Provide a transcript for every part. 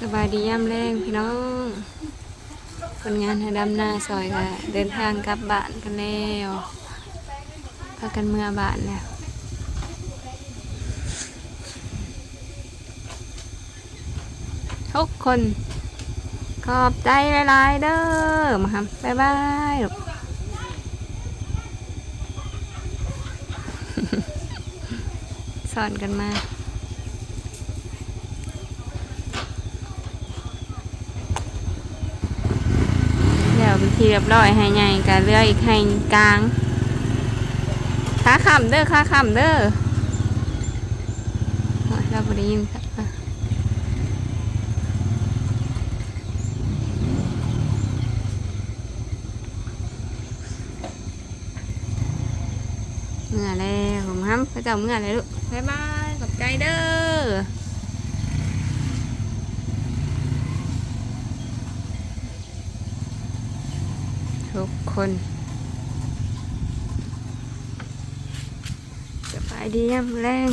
สบายดีย่ำแรงพี่น้องคนงานห้ดำหน้าซอยค่ะเดินทางกลับบ้านกันแล้วพากันเมื่อบ้านแล้วทุกคน ขอบใจหลายๆเด้อมาครับบ๊ายบายสอนกันมา เดี๋ยวเป็น ที่เรียบร้อยให้ใหญ่กับเรืออีกให้กลางขาขำเด้อขาขำเด้อเราไม่ได้ยินค่ะเมื่อแล้วผมห้ำพระเจ้าเมื่อแล้วลูกบ๊ายบายขอบใจเด้อ ทุก คนสบายดียามแรง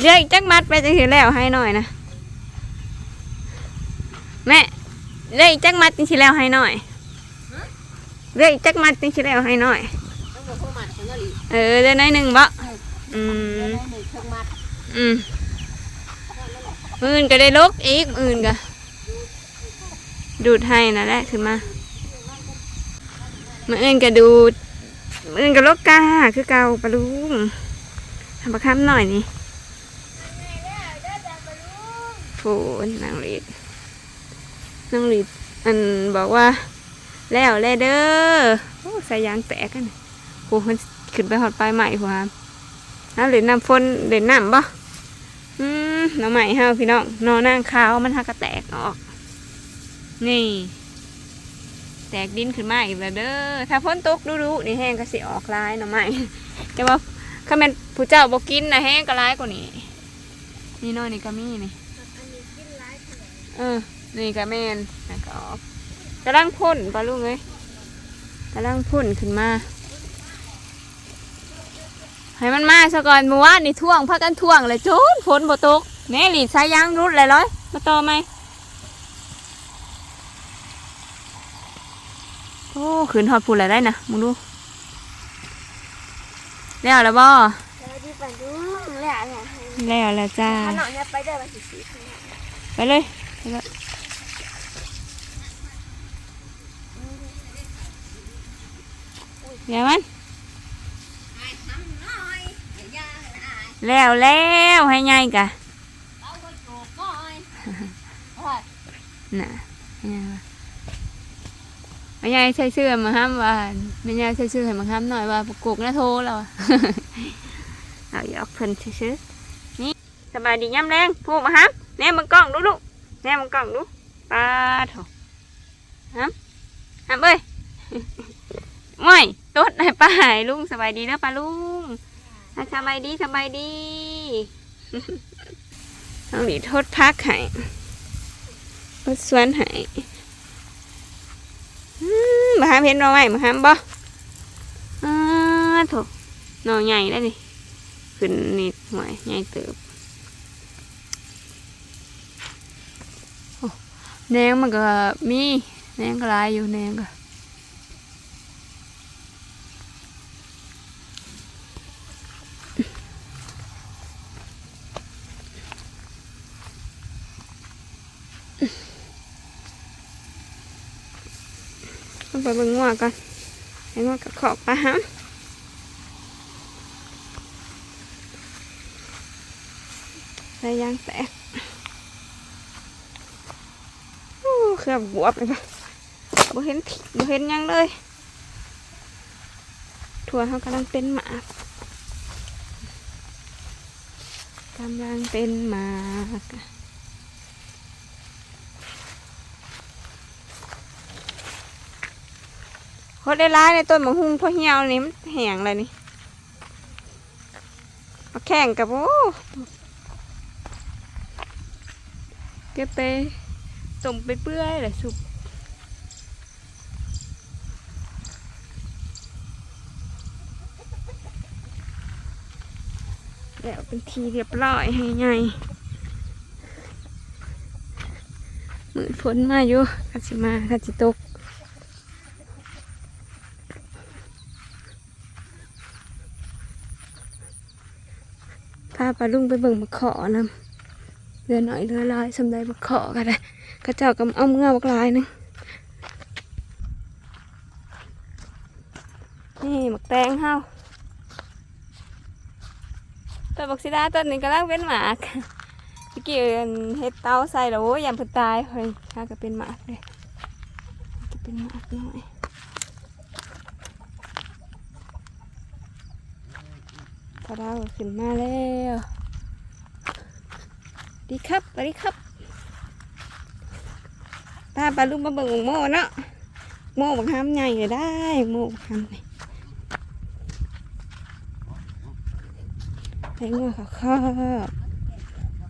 เรียกจักมัดไปจะเห็นแล้วให้หน่อยนะแม่เรียกจักมัดจริงๆแล้วให้หน่อยเรียกจักมัดจริงๆแล้วให้หน่อยต้ออเออได้น้อยหนึ่งบ่อืมอืมมื่นก็ได้ลกอีกมื่นก็ดูดให้นะแหละขึ้นมา มืออื่นก็ดูดมืออื่นก็ลกกาคือเก่าปะลุงทำประคำหน่อยนี่โฟนนางรีดนางรีดอันบอกว่า แล้วแลเด้อโอ้ส่ยยางแตกกันโอ้มันขึ้นไปหอดปลายใหม่หัวน้ำเหรียญน้ำฝนเหรียญน้ำบ่อืมน้ำใหม่เฮาพี่น้องนอนนั่งขาวมันหักกระแตกออก นี่ แตกดินขึ้นมาอีกแล้วเด้อถ้าฝนตกดูดูๆนี่แห้งก็สิออกลายหน่อไม้แต่ว่าข้าแม่นผู้เจ้าบอกกินนะแห้งก็ร้ายกว่านี้นี่น้อยนี่ก็มีนี่เออนี่ก็แม่นนะก็ออกกำลังพ่นปลาลูกเลยกำลังพ่นขึ้นมาให้มันมาซะก่อนมื่อวนนี่ท่วงพักกันท่วงเลยจูนฝนบ่ตกแม่หลีดสายยางรุดเลยร้อยมาต่อไหม โอ้ขืนหอดพูดอะไรได้นะมึงดู แล้วแล้วบ่แล้วที่ปั่นดูแล้วเนี่ยแล้วแล้วจ้าขนมเนี่ยไปได้มาสี่สี่ไปเลยไปเลยเดี๋ยวมันแล้วแล้วให้ไงกะเอาไปโกก้อยน่ะ เนี่ยว่าไม่ยายใช้เสื้อมาห้ามว่าไม่ยายใช้เสื้อให้มาห้ามหน่อยว่าปกุกนะโทรแล้วเอาอยากเพิ่นซื้อนี่สบายดีย่ำแรงพูดมาห้ามแนมมังกล้องดูลูกแนมมังกล้องดูปลาโถห้ามห้ามเอ้ยม่อยตดให้ป้าหายลุงสบายดีนะป้าลุงสบายดีสบายดีเอาหนีโทษพักให้รถสวนหาย มาห้ามเห็นเราไหมมาห้ามบ่อ่าโถหน่อใหญ่ได้วนี่ขึ้นนี่หน่อยใหญ่เติบโอ้แนงมันก็มีแนงก็ลายอยู่แนงก็ เอาไปเบิ่งงัวก่อนให้งัวกับขอบปลาหามใส่ยางแตกโอ้เครือบวบเลยปะบ่เห็นบ่เห็นยังเลย ถั่วเขากำลังเป็นหมากกำลังเป็นหมาก โคตรได้ร้ายในต้นมะฮุงเพราะเหี่ยวนี่มันแห้งเลยนี่มาแข่งกับโอ้เก็บไปต้มไปเปื่อยเลยสุกแล้วเป็นทีเรียบร้อยให้ไงมืดฝนมาอยู่กัสิมากัสิตก ปลาลุงไปเบิ่งมะขอนำเรือหน่อยเรือลายสำได้มะขอกันเลยเขาเจ้าก็เอาเมื่อบักลายนึงนี่หมักแตงเฮาตัวบักซิดาต้นนี้กำลังเป็นหมากตะกี้เอิ้นเฮ็ดเตาใส่แล้วโอ้ยยามเพิ่นตายเฮ้ยข้าก็เป็นหมากเลยก็เป็นหมากน้อย พอเราขึ้นมาแล้วดีครับสวัสดีครับตาปลาลูกมาเบิ่งโม่เนาะโม่บังคับใหญ่เลยได้โม่บังคับนี่ให้งัวขาครอบ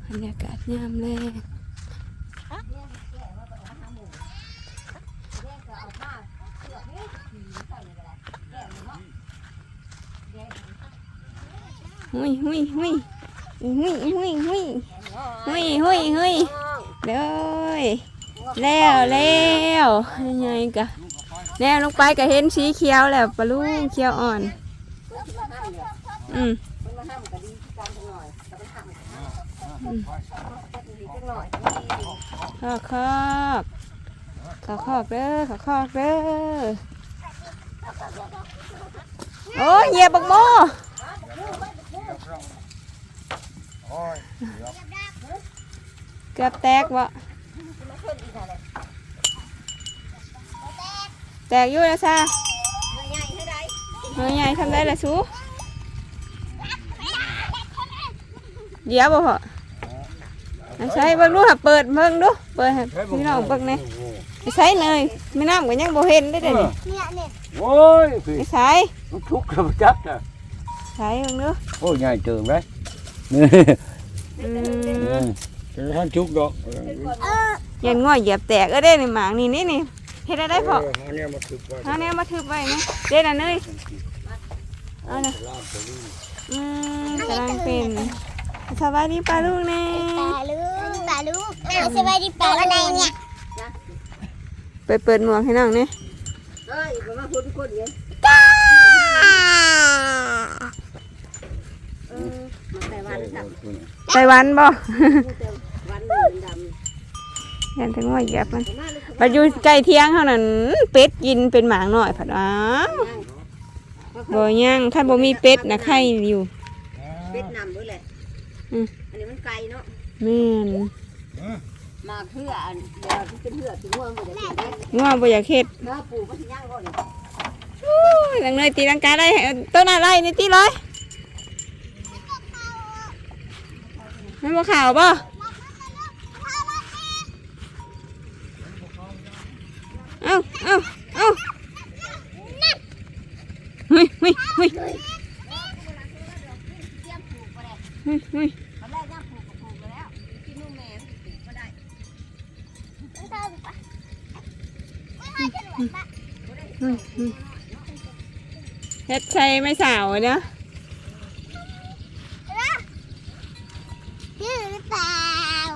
บรรยากาศยามแรง หุยหุยหุยหุยหุยหุยหุยหุยหุยเด้ยแล้วแล้วยังไงกะแล้วลงไปก็เห็นสีเขียวแล้วปลาลูกเขียวอ่อน อืมขอคอกขอคอกเด้อขอคอกเด้อโอ้ยเหยียบบักโมเกือบแตกวะแตกอยู่แล้วซะเฮ้ยใหญ่ทำได้ละสูเดี๋ยวบ่พอใช้เบิ่งดูค่ะเปิดเบิ่งดูเปิดให้พี่น้องเบิ่งนี่ใช้เลยไม่น้ำก็ยังบ่เห็นได้อเด้อนี่เนี่ยเนี่ยโอ้ยคือไม่ใช้มันทุกข์กับจับนะใช้เบิ่งดูโอ้ยใหญ่เติมเลยนี่อืมจะ ท่านทุกข์ดอกยันง่อยเหยียบแตกเออได้ในหมางนี่นี่นี่เฮ็ดได้พอเอาเนี่ยมาถึกไว้เอาแนวมาทึบไว้นะเด็ดอันเนยเอานะอืมกำลังเป็นสบายดีป้าลูกแน่ปลาลูกปลาลูกอ่าสวัสดีปลาอะไรเนี่ยไปเปิดหมวกให้น้องนี่เอ้ยมาพูดทุกคนเลยเออมาแต่วันดำไต้หวันบ่วันดำ ยันแต่ง่อยเหยียบมันมาเลยมาอยู่ใกล้เที่ยงเท่านั้นเป็ดกินเป็นหมางหน่อยผัดอ้าวบ่ยังถ้าบ่มีเป็ดนะไข่อยู่เป็ดนำด้วยแหละอืมอันนี้มันไกลเนาะแม่นมาเพื่ออันเดี๋ยวที่เป็นเพื่อถึงว่ามันจะเป็นง่วงบ่อยากเฮ็ดเนื้อปูมันย่างก่อนโอ้ยหลังเลยตีลังกาได้เอาต้นอะไรนี่ตีเลยมันบ่ข่าวบ่ เอาเอาเอาเฮ้ยฮ้ยฮ้ยฮ้ยเฮ็ดใช่ไม่สาวเนาะ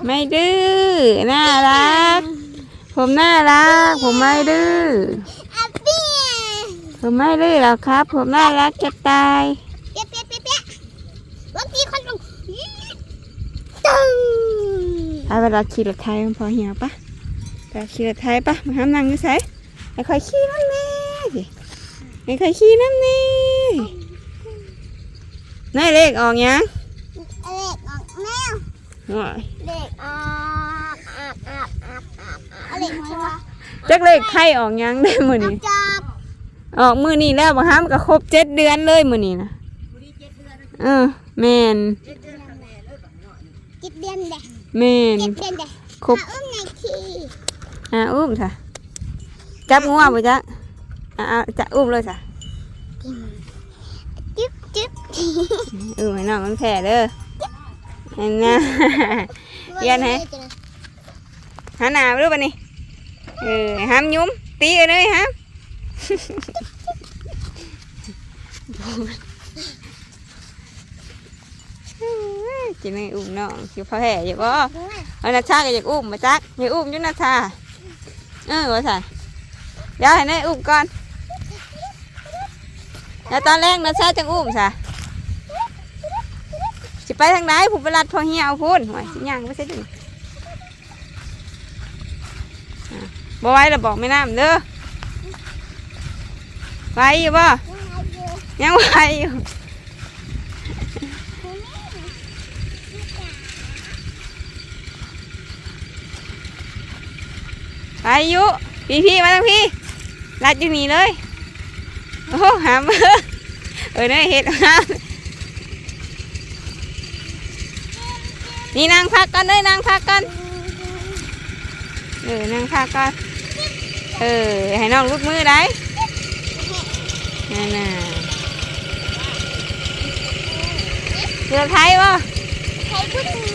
ไม่ดื้อน่ารัก ผมน่ารัก ผมไม่ดื้ออาเปียผมไม่ดื้อหรอกครับ ผมน่ารักจะตายเปียเปียเปียเปียรถพี่คนลงตึงเอาเวลาขี่รถไทยมันพอเหี่ยวปะแต่ขี่รถไทยปะมาห้ามนั่งอยู่ไสไอ้คอยขี่น้ำนี่สิไอ้คอยขี่น้ำนี่นายเลขออกยังเล็กออกแมวโอ้ยเล็กออกอาบอาบอาบอา บอาบเล็กชัวจักเลขไทยออกยังได้มือนี้จับออกมือนี้แล้วบางห้ามก็ครบเจ็ดเดือนเลยมือนี้นะเออแมนจิตเดือนเด็กแมนจิตเดือนเด็กครบอุ้มในขี้อะอุ้มค่ะจับงัวบ่จ๊ะอะอะจะอุ้มเลยจ้ะจิ๊บจิ๊บอุ้มให้น้องมันแผ่เด้อเห็นนะเรียนให้หาหนาไปดูปะนี่ เออห้ามยุ้มตีเลยฮะเกินให้อุ้มน้องอยู่พอแห่อยู่บ่เอานาชาก็อยากอุ้มมาจักอยากอุ้มอยู่นาชาเออว่าซั่นเดี๋ยวให้นายอุ้มก่อนแล้วตอนแรกนาชาจังอุ้มซะสิไปทางไหนผู้ประหลัดพอเหี่ยวพุ่นหวยสิย่างไปใส่ดิอะ บ่ไหว้แล้วบอกไม่น้ำเด้อไหวอยู่บ่ยังไหวอยู่ไปอายุพี่พี่มาทางพี่ลัดอยู่นี่เลยโอ้โหหามเออเออเนี่ยเห็ดมานี่นางพักกันเลยนางพักกันเออนางพักกัน เออ ให้น้องลุกมือได้นั่นน่ะเรือไทยวะใครพูดถึง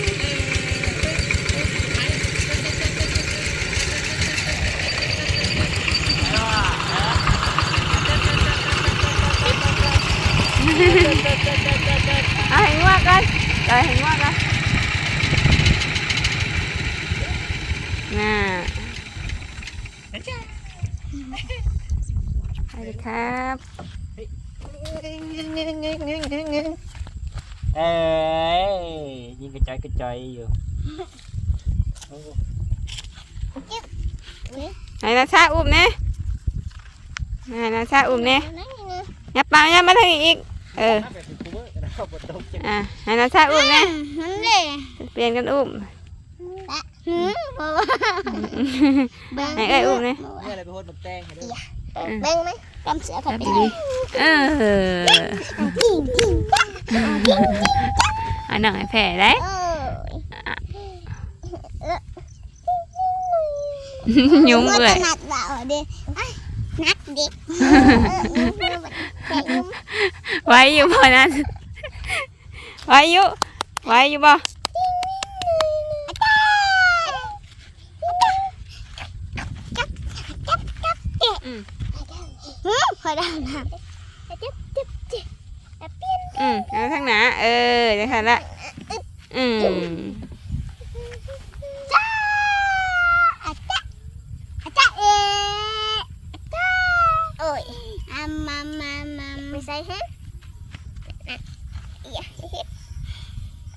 เอาเห็นว่ากันเอาเห็นว่ากันน่า ไปเลยครับเอ้ยยิงกระจายกระจายอยู่ให้นาชาอุ้มเนี่ยให้นาชาอุ้มเนี่ยนั่นไงยับปากยับมาทางนี้อีก เออ อะให้นาชาอุ้มเนี่ยนั่นเลยเปลี่ยนกันอุ้ม หืมเพราะว่าให้เอ้ยอุ้มเนี่ยอะไรไปโหดบักแตงให้ด้วยแบ่งไหมกำเสือผัดจับไปดีๆเออจิ้มจิ้มจ้าอันหนังให้แผลได้เออยุ่งเลยถนัดเบาเด็กนักเด็กแต่ยุ่งไว้อยู่บ่นั้นไว้อยู่ไว้อยู่บ่ หืม พอได้นะจิ๊บจิ๊บจิ๊บเปลี่ยนอืมเอาข้างหน้าเออเดี๋ยวค่ะละอืม จ้าอาจ้าอาจ้าเออาจ้าโอ้ยอามามามาไม่ใส่ฮะอย่าเฮ็ด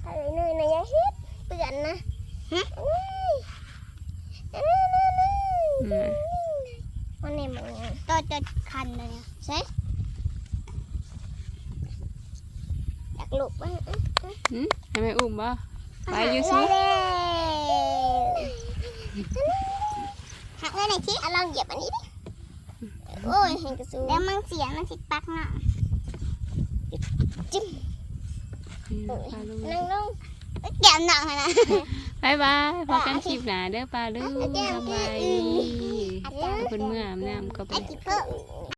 อะไรหน่อยนะอย่าเฮ็ดเปื่อนนะฮะอุ้ยนั่นนั่นนั่น อืม วันนี้มึงตัวจะคันเลยเนี่ยใช่อยากลุกไหมหืมให้แม่อุ้มบ่ไปอยู่ซุหักเลยไหนที่ลองเหยียบอันนี้ดิโอ้ยเห็นกระสูแล้วมันเสียมันสิปักเนาะจิ้มนั่งลงแก้มหนักนะบายบายพอกันคลิปหนาเด้อปลาเด้อสบายดีอาจารย์ขอบคุณเมื่ออาบน้ำก็ไปไอ้กิ๊กเกอร์